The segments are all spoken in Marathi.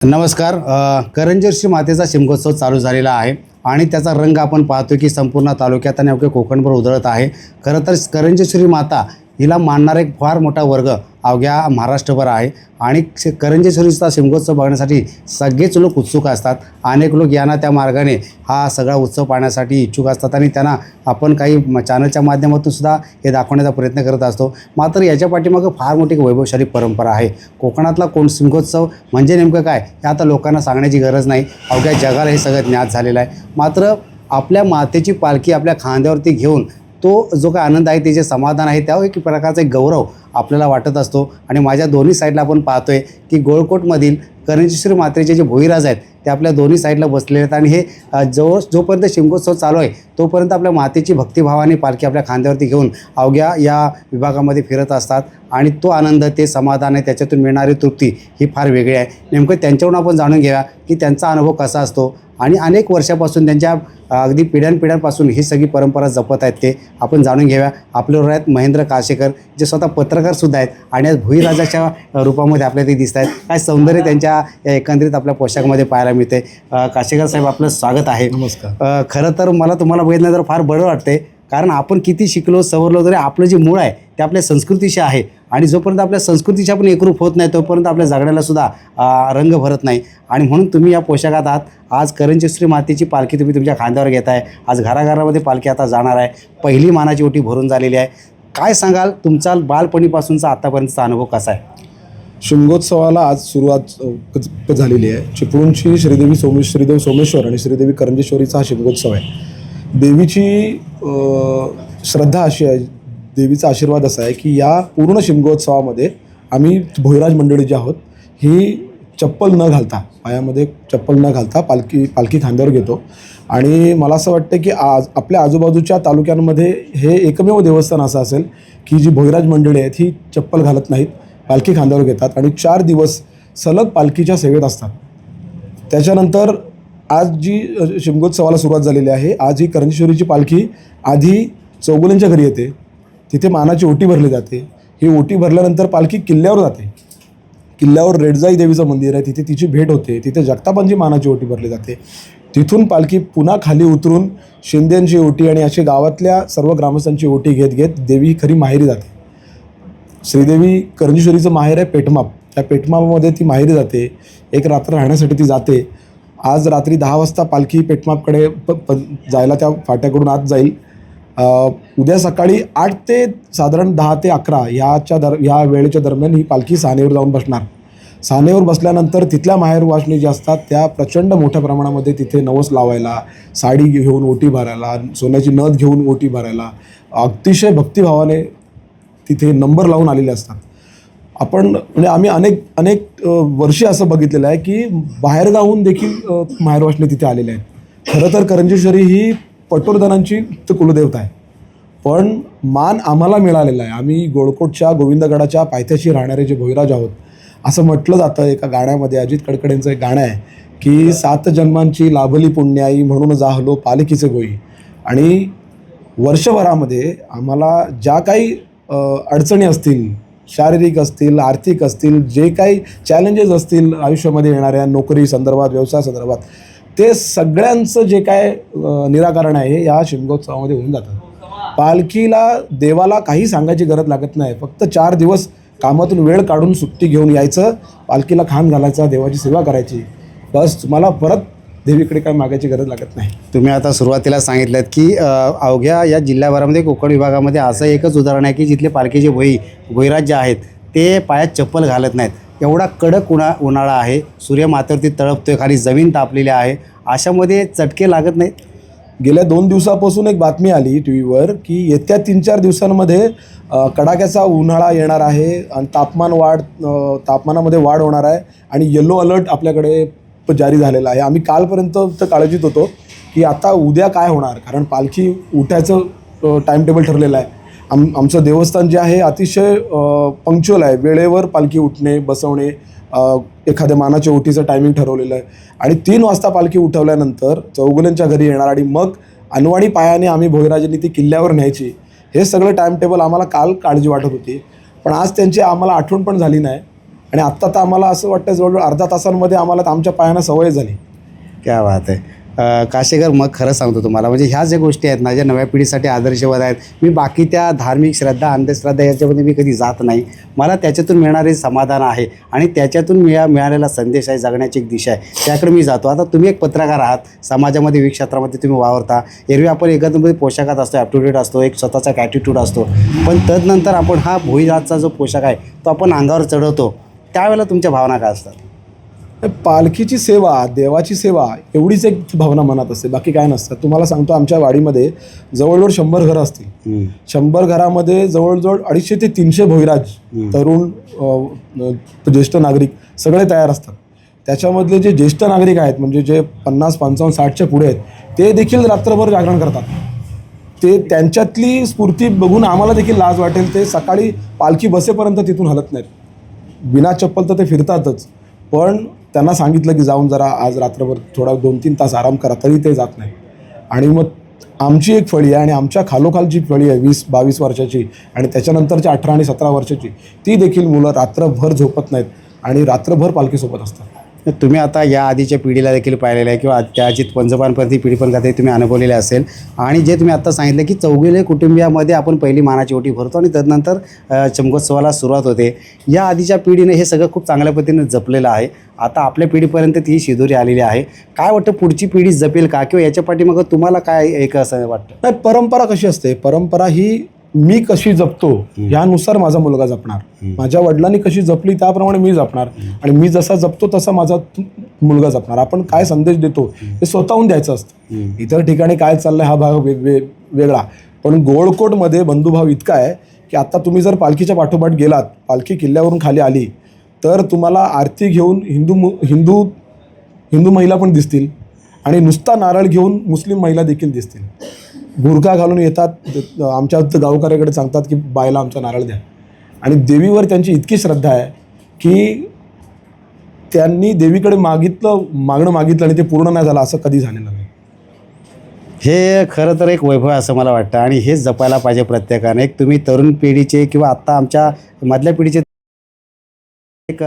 नमस्कार करंजरशी मातेचा शिमगोत्सव चालू झालेला आहे आणि त्याचा रंग आपण पाहतो की संपूर्ण तालुक्यात आणि अवघ्या कोकणभर उधळत आहे. खरं तर करंजर माता हिला मानणारा एक फार मोठा वर्ग अवघ्या महाराष्ट्रभर आहे. आणि श- करंजेश्वरीचा शिमगोत्सव बघण्यासाठी सगळेच लोक उत्सुक असतात. अनेक लोक यांना त्या मार्गाने हा सगळा उत्सव पाहण्यासाठी इच्छुक असतात आणि त्यांना आपण काही चॅनलच्या माध्यमातून सुद्धा हे दाखवण्याचा प्रयत्न करत असतो. मात्र याच्या पाठीमागं फार मोठी एक वैभवशाली परंपरा आहे. कोकणातला कोण शिमगोत्सव म्हणजे नेमकं काय हे आता लोकांना सांगण्याची गरज नाही. अवघ्या जगाला हे सगळं ज्ञात झालेलं आहे. मात्र आपल्या मातेची पालखी आपल्या खांद्यावरती घेऊन तो जो काय आनंद आहे ते जे समाधान आहे त्यावर एक प्रकारचा एक गौरव आपल्याला वाटत असतो. आणि माझ्या दोन्ही साईडला आपण पाहतोय की गोळकोटमधील करंजेश्वरी मात्रेचे जे भोईराज आहेत ते आपल्या दोन्ही साईडला बसलेले आहेत. आणि हे जो जोपर्यंत शिमगोत्सव चालू आहे तोपर्यंत आपल्या मातेची भक्तिभावाने पालखी आपल्या खांद्यावरती घेऊन अवघ्या या विभागामध्ये फिरत असतात. आणि तो आनंद ते समाधान आहे त्याच्यातून मिळणारी तृप्ती ही फार वेगळी आहे. नेमकं त्यांच्याकडून आपण जाणून घ्या की त्यांचा अनुभव कसा असतो. आणि अनेक वर्षापासून त्यांच्या अगदी पिढ्यानपिढ्यांपासून ही सगळी परंपरा जपत आहेत ते आपण जाणून घेऊया. आपल्यावर आहेत महेंद्र काशेकर जे स्वतः पत्रकारसुद्धा आहेत आणि आज भुईराजाच्या रूपामध्ये आपल्याला ते दिसत आहेत. काय सौंदर्य त्यांच्या या एकंदरीत आपल्या पोशाखामध्ये पाहायला मिळते. काशेकर साहेब आपलं स्वागत आहे. नमस्कार. खरं तर मला तुम्हाला बघितलं तर फार बरं वाटते कारण आपण किती शिकलो सवरलो तरी आपलं जे मूळ आहे ते आपल्या संस्कृतीशी आहे. आणि जोपर्यंत आपल्या संस्कृतीच्या आपण एकरूप होत नाही तोपर्यंत आपल्या जगण्याला सुद्धा रंग भरत नाही. आणि म्हणून तुम्ही या पोशाखात आहात. आज करंजेश्वरी मातेची पालखी तुम्ही तुमच्या खांद्यावर घेत आहे. आज घराघरामध्ये पालखी आता जाणार आहे. पहिली मानाची ओटी भरून झालेली आहे. काय सांगाल? तुमचा बालपणीपासूनचा आतापर्यंतचा अनुभव कसा आहे? शृंगोत्सवाला आज सुरुवात झालेली आहे. चिपळूणची श्रीदेवी सोमे श्रीदेवी सोमेश्वर आणि श्रीदेवी करंजेश्वरीचा हा शिमगोत्सव आहे. देवीची श्रद्धा अशी आहे. देवीचा आशीर्वाद असा आहे की या पूर्ण शिमगोत्सवामध्ये आम्ही भोईराज मंडळी जे आहोत ही चप्पल न घालता पायामध्ये चप्पल न घालता पालखी पालखी खांद्यावर घेतो. आणि मला असं वाटतं की आज आपल्या आजूबाजूच्या तालुक्यांमध्ये हे एकमेव देवस्थान असं असेल की जी भोईराज मंडळी आहेत ही चप्पल घालत नाहीत पालखी खांद्यावर घेतात आणि चार दिवस सलग पालखीच्या सेवेत असतात. त्याच्यानंतर आज जी शिमगोत्सवाला सुरुवात झालेली आहे आज ही करंजेश्वरीची पालखी आधी चौगुल्यांच्या घरी येते. तिथे मानाची ओटी भरली जाते. ही ओटी भरल्यानंतर पालखी किल्ल्यावर जाते. किल्ल्यावर रेडजाई देवीचं मंदिर आहे. तिथे तिची भेट होते. तिथे जगतापांची मानाची ओटी भरली जाते. तिथून पालखी पुन्हा खाली उतरून शिंद्यांची ओटी आणि अशी गावातल्या सर्व ग्रामस्थांची ओटी घेत घेत देवी खरी माहेरी जाते. श्रीदेवी करंजेश्वरीचं माहेर आहे पेठमाप. त्या पेठमापमध्ये ती माहेरी जाते. एक रात्र राहण्यासाठी ती जाते. आज रात्री दहा वाजता पालखी पेठमापकडे प प जायला त्या फाट्याकडून आत जाईल. उद्या सकाळी आठ ते साधारण दहा ते अकरा याच्या दर ह्या वेळेच्या दरम्यान ही पालखी सानेवर जाऊन बसणार. सानेवर बसल्यानंतर तिथल्या माहेर ज्या असतात त्या प्रचंड मोठ्या प्रमाणामध्ये तिथे नवस लावायला साडी घेऊन ओटी भरायला सोन्याची नथ घेऊन ओटी भरायला अतिशय भक्तिभावाने तिथे नंबर लावून आलेले असतात. आपण म्हणजे आम्ही अनेक अनेक वर्षी वर्षे असं बघितलेलं आहे की बाहेरगावहून देखील अ, तिथे आलेले आहेत. खरं तर करंजेश्वरी ही पटोरधनांची तर कुलदेवता आहे. पण मान आम्हाला मिळालेला आहे. आम्ही गोळकोटच्या गोविंदगडाच्या पायथ्याशी राहणारे जे भोईराज आहोत असं म्हटलं जातं एका गाण्यामध्ये. अजित कडकडेंचं एक गाणं आहे की सात जन्मांची लाभली पुण्याई म्हणून जाहलो पालखीचे गोई. आणि वर्षभरामध्ये आम्हाला ज्या काही अडचणी असतील शारीरिक असतील आर्थिक असतील जे काही चॅलेंजेस असतील आयुष्यामध्ये येणाऱ्या नोकरी संदर्भात व्यवसाय संदर्भात ते सगळ्यांचं जे काय निराकरण आहे हे या शिमगोत्सवामध्ये होऊन जातं. पालखीला देवाला काही सांगायची गरज लागत नाही. फक्त चार दिवस कामातून वेळ काढून सुट्टी घेऊन यायचं पालखीला खान घालायचा देवाची सेवा करायची. बस तुम्हाला परत देवीकडे काय मागायची गरज लागत नाही. तुम्ही आता सुरुवातीला सांगितलं की अवघ्या या जिल्ह्याभरामध्ये कोकण विभागामध्ये असं एकच उदाहरण आहे की जिथले पालखीचे भोई भोईराज जे आहेत ते पायात चप्पल घालत नाहीत. एवढा कडक उन्हा उन्हाळा आहे. सूर्य माथ्यावरती तळपतोय खाली जमीन तापलेली आहे. अशामध्ये चटके लागत नाहीत. गेल्या दोन दिवसापासून एक बातमी आली टी व्हीवर की येत्या तीन चार दिवसांमध्ये कडाक्याचा उन्हाळा येणार आहे आणि तापमान वाढ तापमानामध्ये वाढ होणार आहे आणि येलो अलर्ट आपल्याकडे जारी झालेला आहे. आम्ही कालपर्यंत तर काळजीत होतो की आता उद्या काय होणार? कारण पालखी उठायचं टाईम टेबल ठरलेलं आहे. आम आमचं देवस्थान जे आहे अतिशय पंक्च्युअल आहे. वेळेवर पालखी उठणे बसवणे एखाद्या मानाच्या ओटीचं टायमिंग ठरवलेलं आहे. आणि तीन वाजता पालखी उठवल्यानंतर चौगुल्यांच्या घरी येणार आणि मग अनवाणी पायाने आम्ही भोईराजांनी ती किल्ल्यावर न्यायची. हे सगळं टाईमटेबल आम्हाला काल काळजी वाटत होती. पण आज त्यांची आम्हाला आठवण पण झाली नाही. आणि आत्ता तर आम्हाला असं वाटतं जवळजवळ अर्धा तासांमध्ये आम्हाला तर आमच्या पायानं सवय झाली. क्या बात आहे. काशेकर मग खरं सांगतो तुम्हाला. म्हणजे ह्या ज्या गोष्टी आहेत ना ज्या नव्या पिढीसाठी आदर्शवाद आहेत मी बाकी त्या धार्मिक श्रद्धा अंधश्रद्धा याच्यामध्ये मी कधी जात नाही. मला त्याच्यातून मिळणारे समाधान आहे आणि त्याच्यातून मिळा मिळालेला संदेश आहे जगण्याची एक दिशा आहे. त्याकडे मी जातो. आता तुम्ही एक पत्रकार आहात समाजामध्ये विविध क्षेत्रामध्ये तुम्ही वावरता. एरवी आपण एकत्रमध्ये पोशाखात असतो ॲप्टिट्यूड असतो एक स्वतःचा ॲटिट्यूड असतो. पण तदनंतर आपण हा भुईजातचा जो पोशाख आहे तो आपण अंगावर चढवतो. त्यावेळेला तुमच्या भावना काय असतात? पालखीची सेवा देवाची सेवा एवढीच एक भावना मनात असते. बाकी काय नसतं. तुम्हाला सांगतो आमच्या वाडीमध्ये जवळजवळ शंभर घरं असतील. शंभर घरामध्ये जवळजवळ अडीचशे ते तीनशे भोईराज तरुण ज्येष्ठ नागरिक सगळे तयार असतात. त्याच्यामधले जे ज्येष्ठ नागरिक आहेत म्हणजे जे पन्नास पंचावन्न साठच्या पुढे आहेत ते देखील रात्रभर जागरण करतात. ते त्यांच्यातली स्फूर्ती बघून आम्हाला देखील लाज वाटेल. ते सकाळी पालखी बसेपर्यंत तिथून हलत नाहीत. बिना चप्पल तर ते फिरतातच. पण त्यांना सांगितलं की जाऊन जरा आज रात्रभर थोडा दोन तीन तास आराम करा तरी ते जात नाही. आणि मग आमची एक फळी आहे आणि आमच्या खालोखालची फळी आहे वीस बावीस वर्षाची आणि त्याच्यानंतरची अठरा आणि सतरा वर्षाची ती देखील मुलं रात्रभर झोपत नाहीत आणि रात्रभर पालखीसोबत असतात. तुम्ही आता या आधीच्या पिढीला देखील पाहिलेलं आहे किंवा त्याची पंजोबांपरती पिढी पण कधी तुम्ही अनुभवलेले असेल. आणि जे तुम्ही आता सांगितलं की चौगुले कुटुंबियामध्ये आपण पहिली मानाची ओटी भरतो आणि तदनंतर चमकोत्सवाला सुरुवात होते. या आधीच्या पिढीने हे सगळं खूप चांगल्या पद्धतीने जपलेलं आहे. आता आपल्या पिढीपर्यंत ती शिदोरी आलेली आहे. काय वाटतं पुढची पिढी जपेल का? किंवा याच्या पाठीमागं तुम्हाला काय एक असं वाटतं? नाही परंपरा कशी असते? परंपरा ही मी कशी जपतो यानुसार माझा मुलगा जपणार. माझ्या वडिलांनी कशी जपली त्याप्रमाणे मी जपणार. आणि मी जसा जपतो तसा माझा मुलगा जपणार. आपण काय संदेश देतो हे स्वतःहून द्यायचं असतं. इतर ठिकाणी काय चाललंय हा भाग वेग वेग- वेगळा. पण गोळकोटमध्ये बंधुभाव इतका आहे की आता तुम्ही जर पालखीच्या पाठोपाठ गेलात पालखी किल्ल्यावरून खाली आली तर तुम्हाला आरती घेऊन हिंदू हिंदू हिंदू महिला पण दिसतील आणि नुसता नारळ घेऊन मुस्लिम महिला देखील दिसतील. बुरका घालून येतात आमच्या गावकऱ्याकडे सांगतात की बायला आमचा नारळ द्या. आणि देवीवर त्यांची इतकी श्रद्धा आहे की त्यांनी देवीकडे मागितलं मागणं मागितलं आणि ते पूर्ण नाही झालं असं कधी झालेलं नाही. हे खरं तर एक वैभव असं मला वाटतं. आणि हेच जपायला पाहिजे प्रत्येकाने. एक तुम्ही तरुण पिढीचे किंवा आत्ता आमच्या मधल्या पिढीचे एक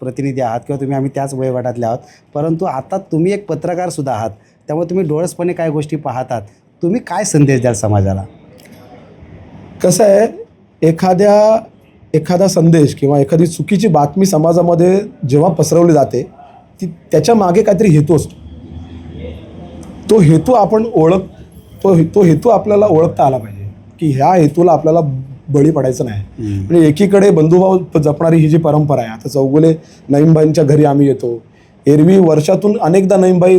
प्रतिनिधी आहात किंवा तुम्ही आम्ही त्याच वयोगटातले आहोत. परंतु आता तुम्ही एक पत्रकारसुद्धा आहात. त्यामुळे तुम्ही डोळसपणे काय गोष्टी पाहतात. तुम्ही काय संदेश द्याल समाजाला? कसं आहे एखाद्या एखादा संदेश किंवा एखादी चुकीची बातमी समाजामध्ये जेव्हा पसरवली जाते ती त्याच्यामागे काहीतरी हेतू असतो. तो हेतू आपण ओळख तो तो हेतू आपल्याला ओळखता आला पाहिजे की ह्या हेतूला आपल्याला बळी पडायचं नाही. म्हणजे एकीकडे बंधुभाव जपणारी ही जी परंपरा आहे आता चौगुले नईमबाईंच्या घरी आम्ही येतो. एरवी वर्षातून अनेकदा नईमबाई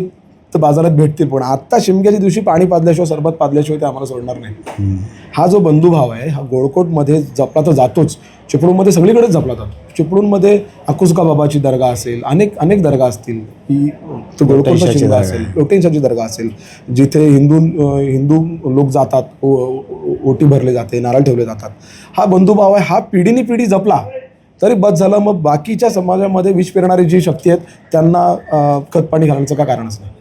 तर बाजारात भेटतील पण आत्ता शिमग्याच्या दिवशी पाणी पाजल्याशिवाय सरबत पाजल्याशिवाय ते आम्हाला सोडणार नाही. हा जो बंधुभाव आहे हा गोळकोटमध्ये जपला तर जातोच. चिपळूणमध्ये सगळीकडेच जपला जातो. चिपळूणमध्ये अकुसका बाबाची दर्गा असेल अनेक अनेक दर्गा असतील. ही तो गोळकोटचा शिमगा दर्गा असेल लोटेंशाची दर्गा असेल. जिथे हिंदू हिंदू लोक जातात ओटी भरले जाते नारळ ठेवले जातात. हा बंधुभाव आहे हा पिढीनी पिढी जपला. तरी बस झालं मग बाकीच्या समाजामध्ये विष पेरणारी जी शक्ती आहेत त्यांना खतपाणी घालण्याचं का कारणच नाही.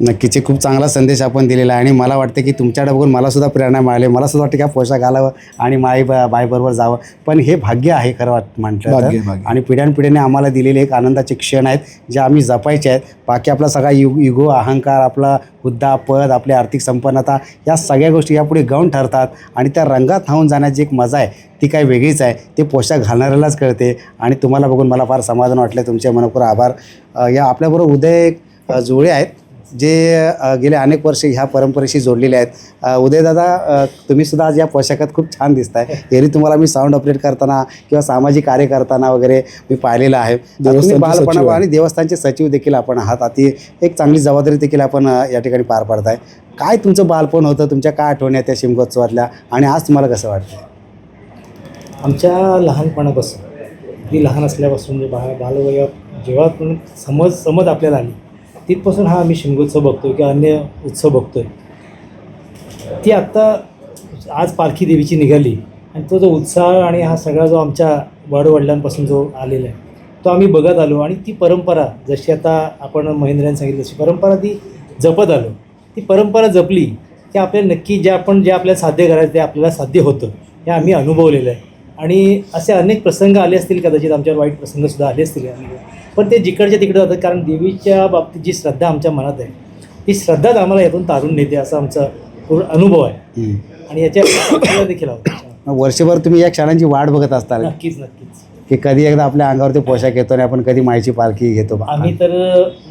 नक्कीच खूप चांगला संदेश आपण दिलेला आहे. आणि मला वाटतं की तुमच्याकडे बघून मला सुद्धा प्रेरणा मिळाली. मला सुद्धा वाटतं की हा पोशाख घालावं आणि माई बाईबरोबर जावं. पण हे भाग्य आहे खरं वाट म्हटलं भाग्य, तर. भाग्य. आणि पिढ्यानपिढीने आम्हाला दिलेले एक आनंदाचे क्षण आहेत जे आम्ही जपायचे आहेत. बाकी आपला सगळा युग इगो अहंकार आपला हुद्दा पद आपली आर्थिक संपन्नता या सगळ्या गोष्टी यापुढे गौण ठरतात. आणि त्या रंगात न्हावून जाण्याची एक मजा आहे. ती काही वेगळीच आहे. ते पोशाख घालणाऱ्यालाच कळते. आणि तुम्हाला बघून मला फार समाधान वाटलं. तुमचे मनपूर आभार. अ, या आपल्याबरोबर उदय अ, जुळे आहेत. जे गेले अनेक वर्ष ह्या परंपरेशी जोडलेले आहेत. उदयदादा तुम्ही सुद्धा आज या पोशाखात खूप छान दिसताय. एरवी तुम्हाला मी साऊंड ऑपरेट करताना किंवा सामाजिक कार्य करताना वगैरे मी पाहिलेलं आहे. बालपणा आहे. आणि देवस्थानचे सचिव देखील आपण आहात. अति एक चांगली जबाबदारी देखील आपण या ठिकाणी पार पाडताय. काय तुमचं बालपण होतं? तुमच्या काय आठवणी आहेत त्या शिमगोत्सवातल्या? आणि आज तुम्हाला कसं वाटतं आमच्या लहानपणापासून अगदी लहान असल्यापासून म्हणजे बा बालवयात जेव्हा समज समज आपल्याला आली तिथपासून हा आम्ही शिमगोत्सव बघतो किंवा अन्य उत्सव बघतो आहे ती आत्ता आज पालखी देवीची निघाली आणि तो जो उत्साह आणि हा सगळा जो आमच्या वडवडिलांपासून जो आलेला आहे तो आम्ही बघत आलो आणि ती परंपरा जशी आता आपण महेंद्राने सांगितलं तशी परंपरा ती जपत आलो. ती परंपरा जपली की आपल्याला नक्की जे आपण जे आपल्याला साध्य करायचं ते आपल्याला साध्य होतं हे आम्ही अनुभवलेलं आहे. आणि असे अनेक प्रसंग आले असतील कदाचित आमच्यावर वाईट प्रसंगसुद्धा आले असतील पण ते जिकडच्या तिकडे जातात कारण देवीच्या बाबतीत जी श्रद्धा आमच्या मनात आहे ती श्रद्धाच आम्हाला यातून तारून नेते असा आमचा पूर्ण अनुभव आहे. आणि याच्या देखील आहोत. वर्षभर तुम्ही या क्षणांची वाट बघत असताल. नक्कीच नक्कीच. की कधी एकदा आपल्या अंगावरती पोशाख येतो आणि आपण कधी मायची पालखी घेतो आम्ही तर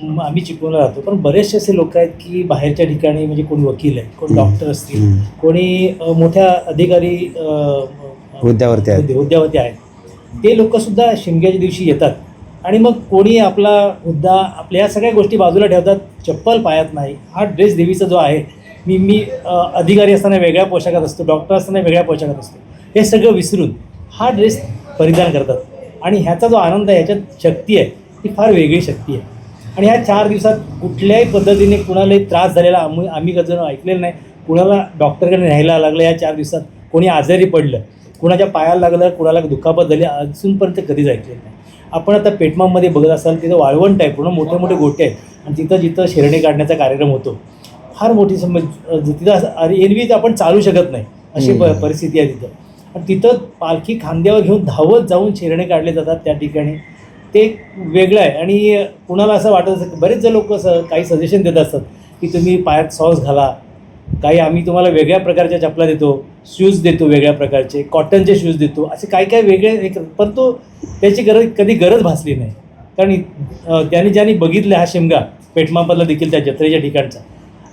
म, आम्ही चिपळूणला राहतो पण बरेचसे असे लोक आहेत की बाहेरच्या ठिकाणी म्हणजे कोण वकील आहे कोण डॉक्टर असतील. कोणी मोठ्या अधिकारी अ, हुद्द्यावरती आहेत. हुद्द्यावरती आहेत. ते लोकसुद्धा शिमग्याच्या दिवशी येतात. आणि मग कोणी आपला हुद्दा आपल्या या सगळ्या गोष्टी बाजूला ठेवतात चप्पल पायात नाही. हा ड्रेस देवीचा जो आहे मी मी अधिकारी असताना वेगळ्या पोशाखात असतो डॉक्टर असताना वेगळ्या पोशाखात असतो. हे सगळं विसरून हा ड्रेस परिधान करतात. आणि ह्याचा जो आनंद आहे ह्याच्यात शक्ती आहे ती फार वेगळी शक्ती आहे. आणि ह्या चार दिवसात कुठल्याही पद्धतीने कुणालाही त्रास झालेला आम्ही आम्ही कधी ऐकलेलं नाही. कुणाला डॉक्टरकडे न्यायला लागलं या चार दिवसात? कोणी आजारी पडलं? कुणाच्या पायाला लागलं कुणाला दुखापत झाली अजूनपर्यंत कधीच ऐकलेलं नाही. आपण आता पेटमामध्ये बघत असाल तिथं वाळवंट आहे पूर्ण मोठे मोठे गोटे आहेत. आणि तिथं जिथं शेरणी काढण्याचा कार्यक्रम होतो फार मोठी समज तिथं असं अरे एरवी आपण चालू शकत नाही अशी प. परिस्थिती आहे तिथं. आणि तिथं पालखी खांद्यावर घेऊन धावत जाऊन शेरणे काढले जातात त्या ठिकाणी. ते वेगळं आहे. आणि कुणाला असं वाटत असतं की बरेच जण लोक असं काही सजेशन देत असतात की तुम्ही पायात सॉक्स घाला काही आम्ही तुम्हाला वेगळ्या प्रकारच्या चपला देतो शूज देतो वेगळ्या प्रकारचे कॉटनचे शूज देतो असे काही काही वेगळे हे कर- पण तो त्याची गरज कधी गरज भासली नाही. कारण त्यांनी ज्यांनी बघितलं हा शिमगा पेटमापदला देखील त्या जत्रेच्या ठिकाणचा.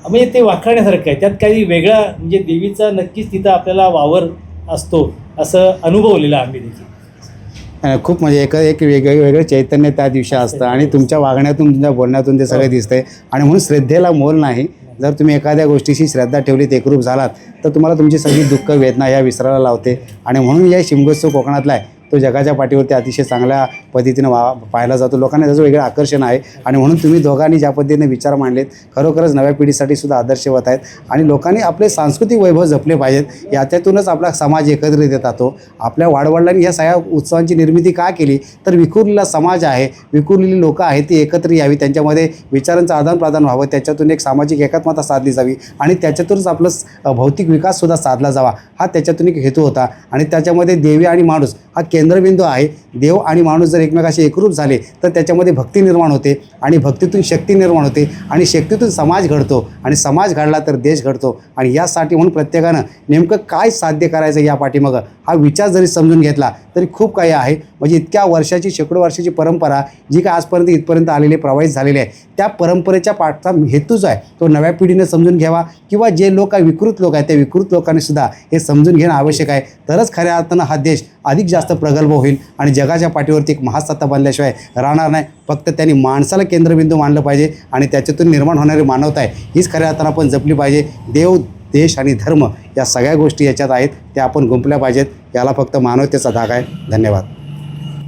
म्हणजे ते वाखाणण्यासारखं आहे. त्यात काही वेगळा म्हणजे देवीचा नक्कीच तिथं आपल्याला वावर असतो असं अनुभवलेलं आम्ही देखील. खूप म्हणजे एक एक वेगळं वेगळं चैतन्य त्या दिवशी असतं. आणि तुमच्या वागण्यातून तुमच्या बोलण्यातून ते सगळं दिसतंय. आणि म्हणून श्रद्धेला मोल नाही. जर तुम्ही एखाद्या गोष्टीशी श्रद्धा ठेवलीत एकरूप झालात तर तुम्हाला तुमची सगळी दुःख वेदना ह्या विसरायला लावते. आणि म्हणून या शिमगोत्सव कोकणातला आहे. तो जगाच्या पाठीवरती अतिशय चांगल्या पद्धतीनं वा पाहिला जातो. लोकांना त्याचं वेगळं आकर्षण आहे. आणि म्हणून तुम्ही दोघांनी ज्या पद्धतीने विचार मांडलेत खरोखरच नव्या पिढीसाठी सुद्धा आदर्शवत आहेत. आणि लोकांनी आपले सांस्कृतिक वैभव जपले पाहिजेत. याच्यातूनच आपला समाज एकत्रित येत. जातो आपल्या वाडवडिलांनी या सगळ्या उत्सवांची निर्मिती का केली? तर विखुरलेला समाज आहे. विखुरलेली लोकं आहेत ती एकत्र यावी. त्यांच्यामध्ये विचारांचं आदानप्रदान व्हावं. त्याच्यातून एक सामाजिक एकात्मता साधली जावी. आणि त्याच्यातूनच आपलं भौतिक विकाससुद्धा साधला जावा. हा त्याच्यातून एक हेतू होता. आणि त्याच्यामध्ये देवी आणि माणूस हा केंद्रबिंदू आहे. देव आणि माणूस जर एकमेकाशी एकरूप झाले तर त्याच्यामध्ये भक्ती निर्माण होते आणि भक्तीतून शक्ती निर्माण होते आणि शक्तीतून समाज घडतो आणि समाज घडला तर देश घडतो. आणि यासाठी म्हणून प्रत्येकानं नेमकं काय साध्य करायचं या पाठीमागं? हा विचार जरी समजून घेतला तरी खूप काही आहे. म्हणजे इतक्या वर्षाची शेकडो वर्षाची परंपरा जी काय आजपर्यंत इथपर्यंत आलेली प्रवाहित झालेली आहे त्या परंपरेच्या पाठचा हेतू जो आहे. तो नव्या पिढीने समजून घ्यावा किंवा जे लोक आहे विकृत लोक आहेत त्या विकृत लोकांनी सुद्धा हे समजून घेणं आवश्यक आहे. तरच खऱ्या अर्थानं हा देश अधिक जास्त प्रगल्भ होईल आणि जगाच्या पाठीवरती एक महासत्ता बनल्याशिवाय राहणार नाही. फक्त त्यांनी माणसाला केंद्रबिंदू मानलं पाहिजे आणि त्याच्यातून निर्माण होणारी मानवता आहे. हीच खऱ्या अर्थानं आपण जपली पाहिजे. देव देश आणि धर्म या सगळ्या गोष्टी याच्यात आहेत. त्या आपण गुंपल्या पाहिजेत. याला फक्त मानवतेचा धागा आहे. धन्यवाद.